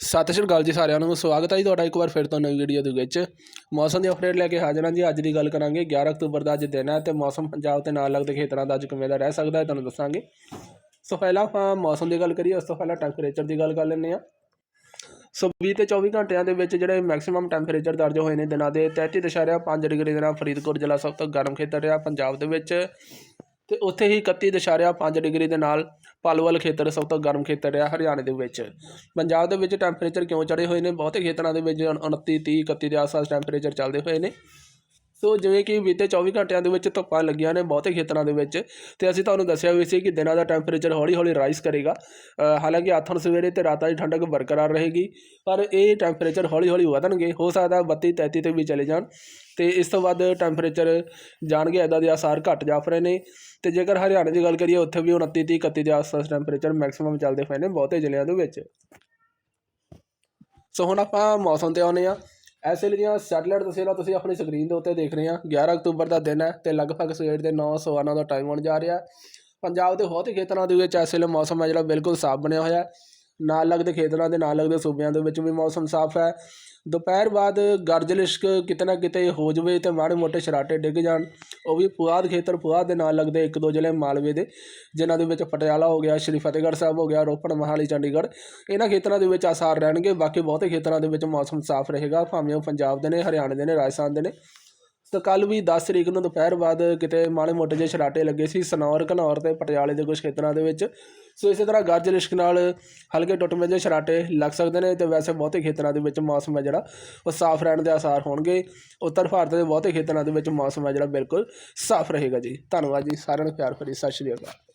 ਸਤਿ ਸ਼੍ਰੀ ਅਕਾਲ ਜੀ ਸਾਰਿਆਂ ਨੂੰ, ਸਵਾਗਤ ਹੈ ਜੀ ਤੁਹਾਡਾ ਇੱਕ ਵਾਰ ਫਿਰ ਤੋਂ ਨਵੀਂ ਵੀਡੀਓ ਦੇ ਵਿੱਚ। ਮੌਸਮ ਦੀ ਅਪਡੇਟ ਲੈ ਕੇ ਹਾਜ਼ਰ ਹਾਂ ਜੀ, ਅੱਜ ਦੀ ਗੱਲ ਕਰਾਂਗੇ। 11 ਅਕਤੂਬਰ ਦਾ ਅੱਜ ਦਿਨ ਹੈ ਤੇ ਮੌਸਮ ਪੰਜਾਬ ਤੇ ਨਾਲ ਲੱਗਦੇ ਖੇਤਰਾਂ ਦਾ ਅੱਜ ਕਿਵੇਂ ਦਾ ਰਹਿ ਸਕਦਾ ਹੈ ਤੁਹਾਨੂੰ ਦੱਸਾਂਗੇ। ਸੋ ਪਹਿਲਾਂ ਆਪਾਂ ਮੌਸਮ ਦੀ ਗੱਲ ਕਰੀਏ, ਉਸ ਤੋਂ ਪਹਿਲਾਂ ਟੈਂਪਰੇਚਰ ਦੀ ਗੱਲ ਕਰ ਲੈਂਦੇ ਹਾਂ। ਸੋ 20 ਤੇ 24 ਘੰਟਿਆਂ ਦੇ ਵਿੱਚ ਜਿਹੜੇ ਮੈਕਸਿਮਮ ਟੈਂਪਰੇਚਰ ਦਰਜ ਹੋਏ ਨੇ ਦਿਨਾਂ ਦੇ 33.5 ਡਿਗਰੀ ਦੇ ਨਾਲ ਫਰੀਦਕੋਟ ਜ਼ਿਲ੍ਹਾ ਸਭ ਤੋਂ ਗਰਮ ਖੇਤਰ ਰਿਹਾ ਪੰਜਾਬ ਦੇ ਵਿੱਚ। ਤੇ ਉੱਥੇ ਹੀ 31.5 ਡਿਗਰੀ ਦੇ ਨਾਲ ਪਲਵਲ ਖੇਤਰ ਸਭ ਤੋਂ ਗਰਮ ਖੇਤਰ ਆ ਹਰਿਆਣੇ ਦੇ ਵਿੱਚ। ਪੰਜਾਬ ਦੇ ਵਿੱਚ ਟੈਂਪਰੇਚਰ ਕਿਉਂ ਚੜੇ ਹੋਏ ਨੇ? ਬਹੁਤੇ ਖੇਤਰਾਂ ਦੇ ਵਿੱਚ 29 30 31 ਦੇ ਆਸ-ਪਾਸ ਟੈਂਪਰੇਚਰ ਚੱਲਦੇ ਹੋਏ ਨੇ। ਸੋ ਜਿਵੇਂ ਕਿ ਬੀਤੇ 24 ਘੰਟਿਆਂ ਦੇ ਵਿੱਚ ਧੁੱਪਾਂ ਲੱਗੀਆਂ ਨੇ ਬਹੁਤੇ ਖੇਤਰਾਂ ਦੇ ਵਿੱਚ ਤੇ ਅਸੀਂ ਤੁਹਾਨੂੰ ਦੱਸਿਆ ਵੀ ਸੀ ਕਿ ਦਿਨਾਂ ਦਾ ਟੈਂਪਰੇਚਰ ਹੌਲੀ-ਹੌਲੀ ਰਾਈਜ਼ ਕਰੇਗਾ। ਅ, ਹਾਲਾਂਕਿ ਆਥਣ ਸਵੇਰੇ ਤੇ ਰਾਤਾਂ ਦੀ ਠੰਡਕ ਬਰਕਰਾਰ ਰਹੇਗੀ ਪਰ ਇਹ ਟੈਂਪਰੇਚਰ ਹੌਲੀ-ਹੌਲੀ ਵਧਣਗੇ ਹੋ ਸਕਦਾ 32 33 ਤੇ ਵੀ ਚਲੇ ਜਾਣ ਤੇ ਇਸ ਤੋਂ ਬਾਅਦ ਟੈਂਪਰੇਚਰ ਜਾਣਗੇ ਇਦਾਂ ਦੇ ਆਸਾਰ ਘਟ ਜਾਫ ਰਹੇ ਨੇ ਤੇ ਜੇਕਰ ਹਰਿਆਣੇ ਦੀ ਗੱਲ ਕਰੀਏ ਉੱਥੇ ਵੀ 29 30 31 ਦੇ ਆਸ-ਪਾਸ ਟੈਂਪਰੇਚਰ ਮੈਕਸਿਮਮ ਚੱਲਦੇ ਪਏ ਨੇ ਬਹੁਤੇ ਜ਼ਿਲ੍ਹਿਆਂ ਦੇ ਵਿੱਚ। ਸੋ ਹੁਣ ਆਪਾਂ ਮੌਸਮ ਤੇ ਆਉਂਦੇ ਆ ਇਸ ਵੇਲੇ ਦੀਆਂ ਸੈਟਲਾਈਟ ਤਸਵੀਰਾਂ ਤੁਸੀਂ ਆਪਣੀ ਸਕਰੀਨ ਦੇ ਉੱਤੇ ਦੇਖ ਰਹੇ ਆ 11 ਅਕਤੂਬਰ ਦਾ ਦਿਨ ਹੈ ਤੇ ਲਗਭਗ ਸਵੇਰ ਦੇ 9 ਸਵਾ ਦਾ ਟਾਈਮ ਹੋਣ ਜਾ ਰਿਹਾ ਪੰਜਾਬ ਦੇ ਬਹੁਤ ਹੀ ਖੇਤਰਾਂ ਦੇ ਵਿੱਚ ਇਸ ਵੇਲੇ ਮੌਸਮ ਹੈ ਜਿਹੜਾ ਬਿਲਕੁਲ ਸਾਫ਼ ਬਣਿਆ ਹੋਇਆ ਨਾਲ ਲੱਗਦੇ ਖੇਤਰਾਂ ਦੇ, ਨਾਲ ਲੱਗਦੇ ਸੂਬਿਆਂ ਦੇ ਵਿੱਚ ਵੀ ਮੌਸਮ ਸਾਫ਼ ਹੈ। ਦੁਪਹਿਰ ਬਾਅਦ ਗਰਜ ਲਿਸ਼ਕ ਕਿਤੇ ਨਾ ਕਿਤੇ ਹੋ ਜਵੇ ਤੇ ਮਾੜੇ ਮੋਟੇ ਸ਼ਰਾਟੇ ਡਿੱਗ ਜਾਣ। ਉਹ ਵੀ ਪੁਆਧ ਖੇਤਰ, ਪੁਆਧ ਦੇ ਨਾਲ ਲੱਗਦੇ ਇੱਕ ਦੋ ਜ਼ਿਲ੍ਹੇ ਮਾਲਵੇ ਦੇ, ਜਿਨ੍ਹਾਂ ਦੇ ਵਿੱਚ ਪਟਿਆਲਾ ਹੋ ਗਿਆ, ਸ਼੍ਰੀ ਫਤਿਹਗੜ੍ਹ ਸਾਹਿਬ ਹੋ ਗਿਆ, ਰੋਪੜ, ਮੋਹਾਲੀ, ਚੰਡੀਗੜ੍ਹ। ਇਹਨਾਂ ਖੇਤਰਾਂ ਦੇ ਵਿੱਚ ਆਸਾਰ ਰਹਿਣਗੇ, ਬਾਕੀ ਬਹੁਤੇ ਖੇਤਰਾਂ ਦੇ ਵਿੱਚ ਮੌਸਮ ਸਾਫ਼ ਰਹੇਗਾ। ਭਾਵੇਂ ਉਹ ਪੰਜਾਬ ਦੇ ਨੇ, ਹਰਿਆਣੇ ਦੇ ਨੇ, ਰਾਜਸਥਾਨ ਦੇ ਨੇ। ਤਾਂ ਕੱਲ ਵੀ 10 ਤਰੀਕ ਨੂੰ ਦੁਪਹਿਰ ਬਾਅਦ ਕਿਤੇ ਮਾੜੇ ਮੋਟੇ ਜਿਹੇ ਛਰਾਟੇ ਲੱਗੇ ਸੀ ਸਨੌਰ, ਘਨੌਰ ਤੇ ਪਟਿਆਲੇ ਦੇ ਕੁਝ ਖੇਤਰਾਂ ਦੇ ਵਿੱਚ। ਸੋ ਇਸੇ ਤਰ੍ਹਾਂ ਗੱਜ ਲਿਸ਼ਕ ਨਾਲ ਹਲਕੇ ਟੁੱਟਵੇਂ ਜਿਹੇ ਛਰਾਟੇ ਲੱਗ ਸਕਦੇ ਨੇ ਤੇ ਵੈਸੇ ਬਹੁਤੇ ਖੇਤਰਾਂ ਦੇ ਵਿੱਚ ਮੌਸਮ ਹੈ ਜਿਹੜਾ, ਉਹ ਸਾਫ਼ ਰਹਿਣ ਦੇ ਆਸਾਰ ਹੋਣਗੇ। ਉੱਤਰ ਭਾਰਤ ਦੇ ਬਹੁਤੇ ਖੇਤਰਾਂ ਦੇ ਵਿੱਚ ਮੌਸਮ ਹੈ ਜਿਹੜਾ ਬਿਲਕੁਲ ਸਾਫ਼ ਰਹੇਗਾ ਜੀ। ਧੰਨਵਾਦ ਜੀ ਸਾਰਿਆਂ ਨੂੰ ਪਿਆਰ ਭਰੀ ਸਤਿ ਸ਼੍ਰੀ ਅਕਾਲ।